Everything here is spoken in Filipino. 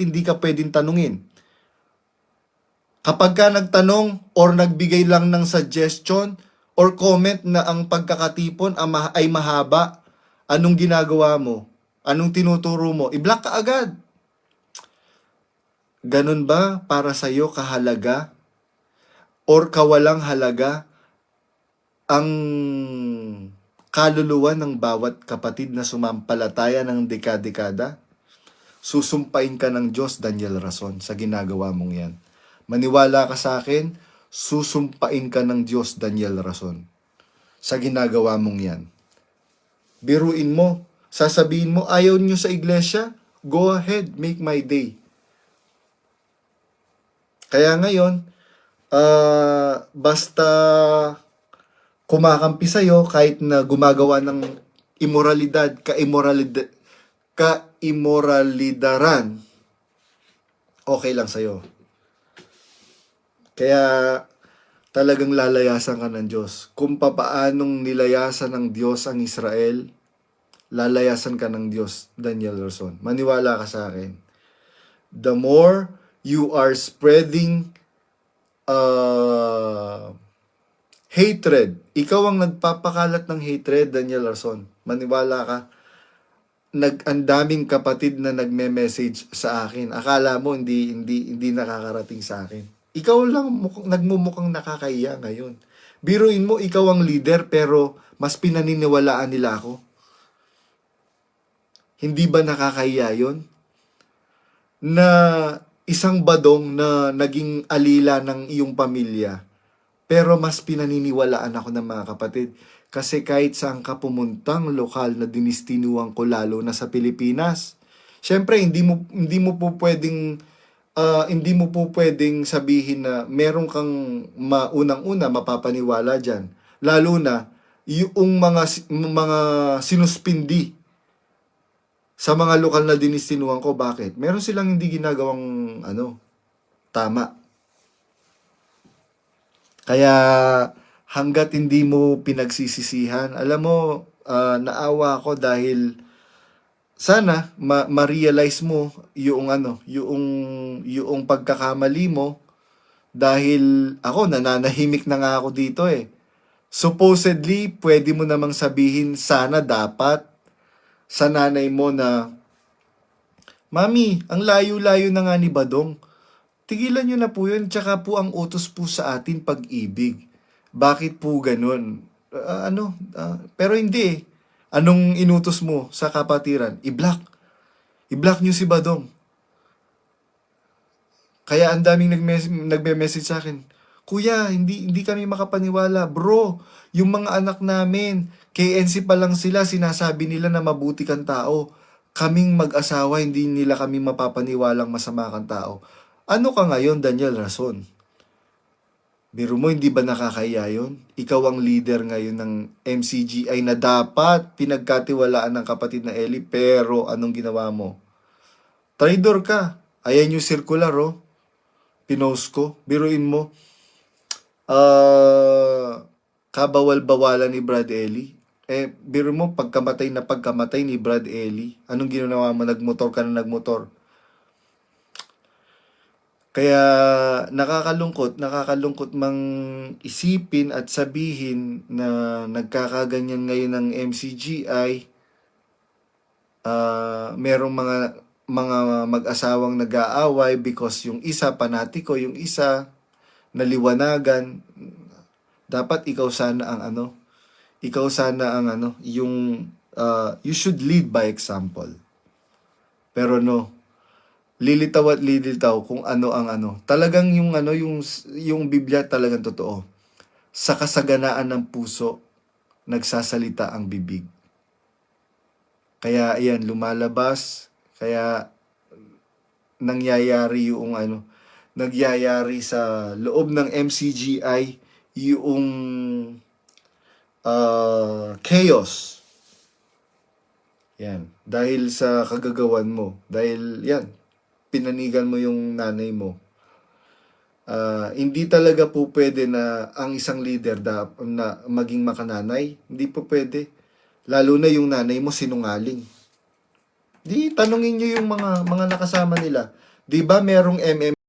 hindi ka pwedeng tanungin? Kapag ka nagtanong or nagbigay lang ng suggestion or comment na ang pagkakatipon ay mahaba, anong ginagawa mo? Anong tinuturo mo? I-block ka agad. Ganun ba para sa'yo kahalaga or kawalang halaga ang kaluluwa ng bawat kapatid na sumampalataya ng dekada-dekada? Susumpain ka ng Diyos, Daniel Rason, sa ginagawa mong yan. Maniwala ka sa akin, susumpain ka ng Diyos, Daniel Rason, sa ginagawa mong yan. Biruin mo, sasabihin mo, ayaw nyo sa iglesia? Go ahead, make my day. Kaya ngayon, ah, basta kumakampi sa'yo kahit na gumagawa ng imoralidad, ka-imoralidad, ka-imoralidaran, okay lang sa'yo. Kaya talagang lalayasan ka ng Diyos. Kung papaanong nilayasan ng Diyos ang Israel, lalayasan ka ng Diyos, Daniel Roson. Maniwala ka sa akin. The more you are spreading uh, hatred, ikaw ang nagpapakalat ng hatred, Daniel Larson. Maniwala ka. Nag ang daming kapatid na nagme-message sa akin. Akala mo hindi hindi hindi nakakarating sa akin. Ikaw lang mukhang, nagmumukhang nakakahiya ngayon. Biruin mo ikaw ang leader pero mas pinaniniwalaan nila ako. Hindi ba nakakahiya 'yon? Na isang badong na naging alila ng iyong pamilya pero mas pinaniniwalaan ako ng mga kapatid. Kasi kahit saan ka pumuntang lokal na dinistinuang ko lalo na sa Pilipinas. Siyempre, hindi mo, hindi mo po pwedeng, ah, hindi mo po pwedeng sabihin na meron kang maunang-una mapapaniwala dyan. Lalo na, yung mga, mga sinuspindi sa mga lokal na dinistinuan ko. Bakit? Meron silang hindi ginagawang, ano, tama. Kaya hanggat hindi mo pinagsisisihan, alam mo, ah, naawa ako dahil sana ma- ma-realize mo yung ano, yung yung pagkakamali mo dahil ako nananahimik na nga ako dito eh. Supposedly, pwede mo namang sabihin sana dapat sa nanay mo na Mami, ang layo-layo na nga ni Badong. Tigilan nyo na po yun, tsaka po ang utos po sa atin pag-ibig. Bakit po ganun? Ah, ano? ah, pero hindi. Anong inutos mo sa kapatiran? I-block. I-block nyo si Badong. Kaya ang daming nagme-message sa akin, Kuya, hindi hindi kami makapaniwala. Bro, yung mga anak namin, KNC pa lang sila, sinasabi nila na mabuti kang tao. Kaming mag-asawa, hindi nila kami mapapaniwalang masama kang tao. Ano ka ngayon, Daniel Rason? Biro mo, hindi ba nakakaya yun? Ikaw ang leader ngayon ng MCGI na dapat pinagkatiwalaan ng kapatid na Eli, pero anong ginawa mo? Traidor ka. Ayan yung circular, oh. Pinost ko. Biruin mo. Ah, kabawal-bawalan ni Brad Eli. Eh, biro mo, pagkamatay na pagkamatay ni Brad Eli, anong ginawa mo? Nagmotor ka na nagmotor. Kaya nakakalungkot, nakakalungkot mang isipin at sabihin na nagkakaganyan ngayon ng MCGI. Ah, merong mga mga mag-asawang nag-aaway because yung isa panatiko, yung isa naliwanagan. Dapat ikaw sana ang ano, ikaw sana ang ano, yung ah, you should lead by example. Pero no, lilitaw at lilitaw kung ano ang ano. Talagang yung ano, yung yung Biblia talagang totoo. Sa kasaganaan ng puso, nagsasalita ang bibig. Kaya ayan, lumalabas, kaya nangyayari yung ano, nagyayari sa loob ng MCGI yung ah, chaos. Yan. Dahil sa kagagawan mo. Dahil yan, pinanigan mo yung nanay mo. Ah, hindi talaga po pwede na ang isang leader da, na maging makananay. Hindi po pwede. Lalo na yung nanay mo sinungaling. Di tanungin niyo yung mga mga nakasama nila. 'Di ba merong MM